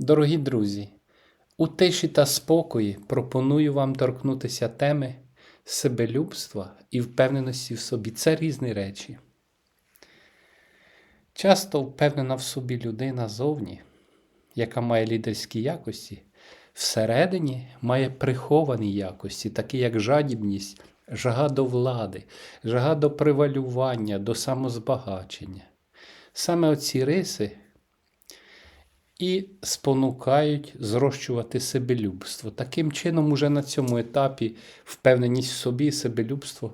Дорогі друзі, у тиші та спокої пропоную вам торкнутися теми себелюбства і впевненості в собі. Це різні речі. Часто впевнена в собі людина зовні, яка має лідерські якості, всередині має приховані якості, такі як жадібність, жага до влади, жага до привалювання, до самозбагачення. Саме оці риси і спонукають зрощувати себелюбство. Таким чином, уже на цьому етапі впевненість в собі і себелюбство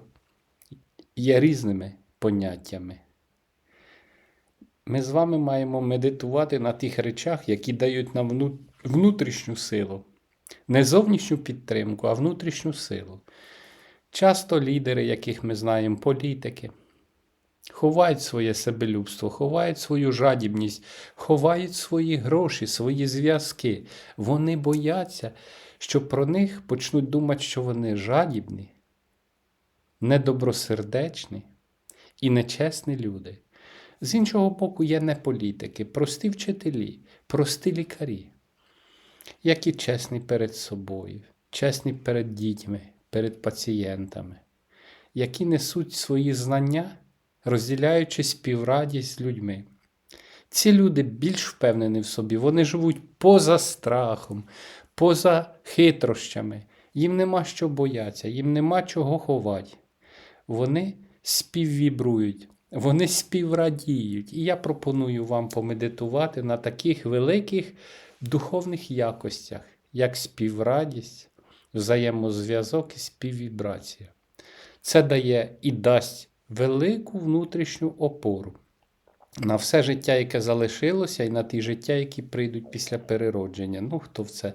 є різними поняттями. Ми з вами маємо медитувати на тих речах, які дають нам внутрішню силу. Не зовнішню підтримку, а внутрішню силу. Часто лідери, яких ми знаємо, політики, ховають своє себелюбство, ховають свою жадібність, ховають свої гроші, свої зв'язки. Вони бояться, що про них почнуть думати, що вони жадібні, недобросердечні і нечесні люди. З іншого боку, є не політики, прості вчителі, прості лікарі, які чесні перед собою, чесні перед дітьми, перед пацієнтами, які несуть свої знання, розділяючи співрадість з людьми. Ці люди більш впевнені в собі, вони живуть поза страхом, поза хитрощами. Їм нема що боятися, їм нема чого ховати. Вони співвібрують, вони співрадіють. І я пропоную вам помедитувати на таких великих духовних якостях, як співрадість, взаємозв'язок і співвібрація. Це дає і дасть велику внутрішню опору на все життя, яке залишилося, і на ті життя, які прийдуть після переродження. Ну, хто в це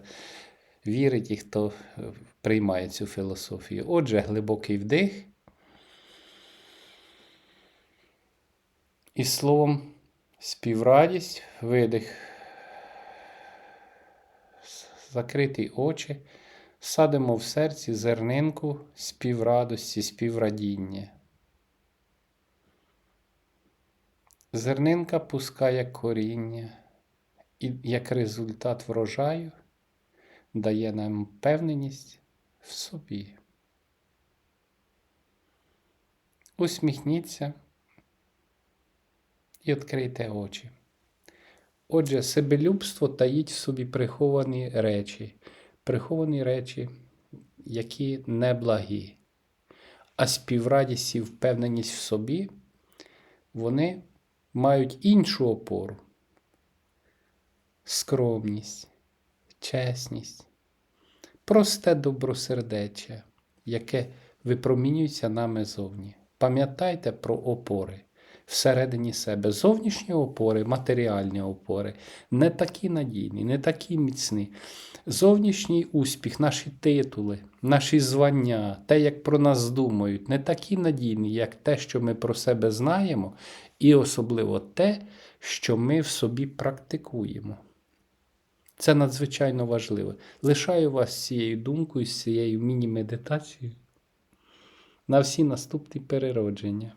вірить і хто е, приймає цю філософію. Отже, глибокий вдих. І словом співрадість, видих, закриті очі, садимо в серці зернинку співрадості, співрадіння. Зернинка пускає коріння і як результат врожаю дає нам певненість в собі. Усміхніться і відкрийте очі. Отже, себелюбство таїть в собі приховані речі, приховані речі, які неблагі, а співрадість і впевненість в собі, вони мають іншу опору скромність, чесність, просте добросердече, яке випромінюється нами зовні. Пам'ятайте про опори всередині себе. Зовнішні опори, матеріальні опори, не такі надійні, не такі міцні. Зовнішній успіх, наші титули, наші звання, те, як про нас думають, не такі надійні, як те, що ми про себе знаємо, і особливо те, що ми в собі практикуємо. Це надзвичайно важливо. Лишаю вас з цією думкою, з цією міні-медитацією на всі наступні переродження.